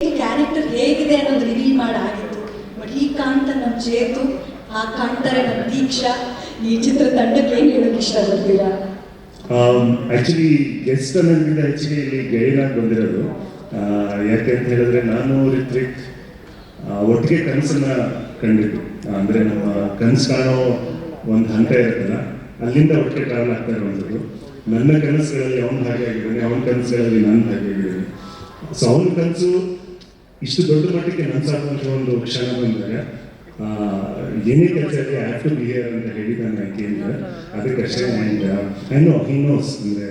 ಈ ಕ್ಯಾರೆಕ್ಟರ್ ಹೇಗಿದೆ ಅನ್ನೋದು ರಿವೀಲ್ ಮಾಡಾಗಿತ್ತು. ಬಟ್ ಈ ಕಾಣ್ತಾ ನಮ್ಮ ಚೇತು ಆ ಕಾಣ್ತಾರೆ ನಮ್ಮ ದೀಕ್ಷಾ. ಈ ಚಿತ್ರತಂಡಕ್ಕೆ ಏನು ಹೇಳೋಕೆ ಇಷ್ಟಪಡ್ತೀರಾ? ಆಕ್ಚುಲಿ ಗೆಸ್ಟ್ ಅನ್ನೋದ್ರಿಂದ ಹೆಚ್ಚಿಗೆ ಇಲ್ಲಿ ಗೆಳೆಯನಾಗಿ ಬಂದಿರೋದು. ಆ, ಯಾಕೆ ಅಂತ ಹೇಳಿದ್ರೆ ನಾನು ರಿತ್ರಿಕ್ ಒಟ್ಟಿಗೆ ಕನಸನ್ನ ಕಂಡಿದ್ದು. ಅಂದ್ರೆ ನಮ್ಮ ಕನಸು ಕಾಣೋ ಒಂದು ಹಂತ ಇರುತ್ತಲ್ಲ ಅಲ್ಲಿಂದ ಒಟ್ಟಿಗೆ ಟ್ರಾವೆಲ್ ಆಗ್ತಾ ಇರುವಂಥದ್ದು. ನನ್ನ ಕನಸುಗಳಲ್ಲಿ ಅವನು ಹಾಗೆ ಆಗಿದ್ದಾನೆ ಅವನ ಕನಸುಗಳಲ್ಲಿ ನಾನು ಹಾಗೆ ಆಗಿದ್ದಾನೆ. ಸೊ ಅವನ ಕನಸು ಇಷ್ಟು ದೊಡ್ಡ ಮಟ್ಟಿಗೆ ನನ್ಸಾಗುವಂಥ ಒಂದು ಕ್ಷಣ ಬಂದಾಗ ಆ, ಏನೇ ಕೆಲಸ ಇದೆ ಟು ಬಿಹೇವ್ ಅಂತ ಹೇಳಿ ನಾನು ಅದಕ್ಕೆ ಅಷ್ಟೇ and I know he knows ಅಂದರೆ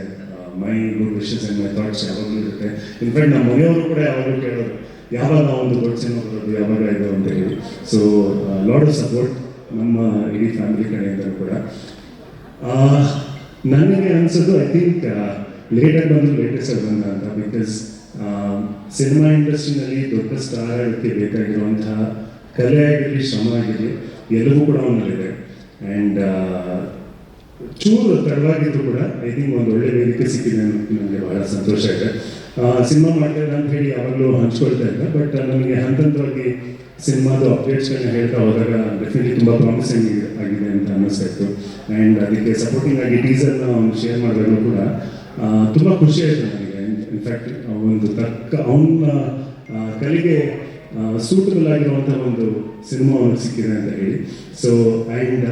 my good wishes my thoughts ಯಾವಾಗಲೂ ಇರುತ್ತೆ. ಇನ್ಫ್ಯಾಕ್ಟ್ ನಮ್ಮ ಮನೆಯವರು ಕೂಡ ಯಾವಾಗಲೂ ಕೇಳೋರು ಯಾವಾಗ ಒಂದು ದೊಡ್ಡ ಸಿನಿಮಾ ಬರೋದು ಯಾವಾಗ ಇದು? ಅಂತ ಹೇಳಿ. ಸೊ ಲಾಡ್ ಆಫ್ ಸಪೋರ್ಟ್ ನಮ್ಮ ಇಡೀ ಫ್ಯಾಮಿಲಿ ಕಡೆಯಿಂದ ಕೂಡ. ನನಗೆ ಅನ್ಸೋದು ಐ ಥಿಂಕ್ ಲೇಟಾಗಿ ಬಂದು ಲೇಟೆಸ್ಟ್ ಬಂದ ಅಂತ ಬಿಕಾಸ್ ಸಿನಿಮಾ ಇಂಡಸ್ಟ್ರಿನಲ್ಲಿ ದೊಡ್ಡ ಸ್ಟಾರ್ ಆಗಿ ಬೇಕಾಗಿರುವಂತಹ ಕಲೆ ಆಗಿರಲಿ, ಶ್ರಮ ಆಗಿರಲಿ ಎಲ್ಲವೂ ಕೂಡ ಅವನಲ್ಲಿದೆ. ಆ್ಯಂಡ್ ಚೂರು ತಡವಾಗಿದ್ರು ಕೂಡ ಐ ಥಿಂಕ್ ಒಂದು ಒಳ್ಳೆ ವೇದಿಕೆ ಸಿಕ್ಕಿದೆ ನನಗೆ ಬಹಳ ಸಂತೋಷ ಇದೆ ಸಿನಿಮಾ ಮಾಡ್ತಾ ಅಂತ ಹೇಳಿ ಯಾವಾಗಲೂ ಹಂಚ್ಕೊಳ್ತಾ ಇಲ್ಲ ಬಟ್ ನನಗೆ ಹಂತ ಹಂತವಾಗಿ ಸಿನಿಮಾದು ಅಪ್ಡೇಟ್ಸ್ಗಳನ್ನ ಹೇಳ್ತಾ ಹೋದಾಗ ಡೆಫಿನೆಟ್ಲಿ ತುಂಬ ಪ್ರಾಮಿಸಿಂಗ್ ಆಗಿದೆ ಅಂತ ಅನ್ನಿಸ್ತಾ ಇತ್ತು ಆ್ಯಂಡ್ ಅದಕ್ಕೆ ಸಪೋರ್ಟಿಂಗ್ ಆಗಿ ಟೀಸರ್ನ ಅವ್ನು ಶೇರ್ ಮಾಡಿದಾಗಲೂ ಕೂಡ ತುಂಬ ಖುಷಿ ಆಯಿತು ನನಗೆ. ಇನ್ಫ್ಯಾಕ್ಟ್ ಒಂದು ತರ್ಕ, ಅವನ ಕಲೆಗೆ ಸೂಟಬಲ್ ಆಗಿರುವಂಥ ಒಂದು ಸಿನಿಮಾ ಅವನಿಗೆ ಸಿಕ್ಕಿದೆ ಅಂತ ಹೇಳಿ. ಸೊ ಆ್ಯಂಡ್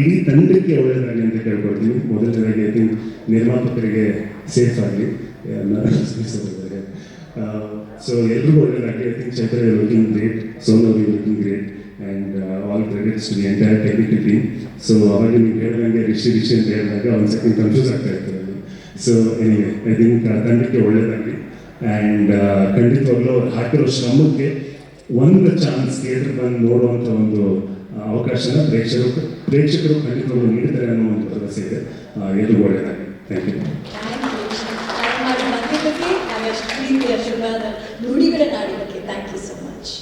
ಇಡೀ ತಂಡಕ್ಕೆ ಒಳ್ಳೆಯದಾಗಲಿ ಅಂತ ಕೇಳ್ಕೊಳ್ತೀನಿ. ಮೊದಲನೇದಾಗಿ ಐ ಥಿಂಕ್ ನಿರ್ಮಾಪಕರಿಗೆ ಸೇಫ್ ಆಗಲಿ. ಸೊ ಎಲ್ರಿಗೂ ಒಳ್ಳೆಯದಾಗಲಿ. I think Chaitra looking great ಸೋನೋ looking great and all credits to the entire technical team so ಅವಾಗ ನೀವು ಹೇಳಿದಂಗೆ ರಿಷಿ ರಿಷಿ ಅಂತ ಹೇಳಿದಾಗ ಒಂದು ಸೆಕೆಂಡ್ ಕನ್ಫ್ಯೂಸ್ ಆಗ್ತಾ ಇರ್ತದೆ ಸೊ ಎನಿವೆ ಐ ತಂಡಕ್ಕೆ ಒಳ್ಳೆಯದಾಗಲಿ ಆ್ಯಂಡ್ ಖಂಡಿತವಾಗ್ಲೂ ಅವ್ರು ಹಾಕಿರೋ ಶ್ರಮಕ್ಕೆ ಒಂದು ಚಾನ್ಸ್ ಥಿಯೇಟರ್ ಬಂದು ನೋಡುವಂಥ ಒಂದು ಅವಕಾಶನ ಪ್ರೇಕ್ಷಕರು ಪ್ರೇಕ್ಷಕರು ಖಂಡಿತವಾಗ್ಲೂ ನೀಡಿದ್ದಾರೆ ಅನ್ನೋ ಒಂದು ಭರವಸೆ ಇದೆ. ಎಲ್ರಿಗೂ ಒಳ್ಳೆಯದಾಗಲಿ ಥ್ಯಾಂಕ್ ಯು ಅಶುಭಾದ ನುಡಿಗಳನ್ನಾಡಿದ್ದಕ್ಕೆ ಥ್ಯಾಂಕ್ ಯು ಸೊ ಮಚ್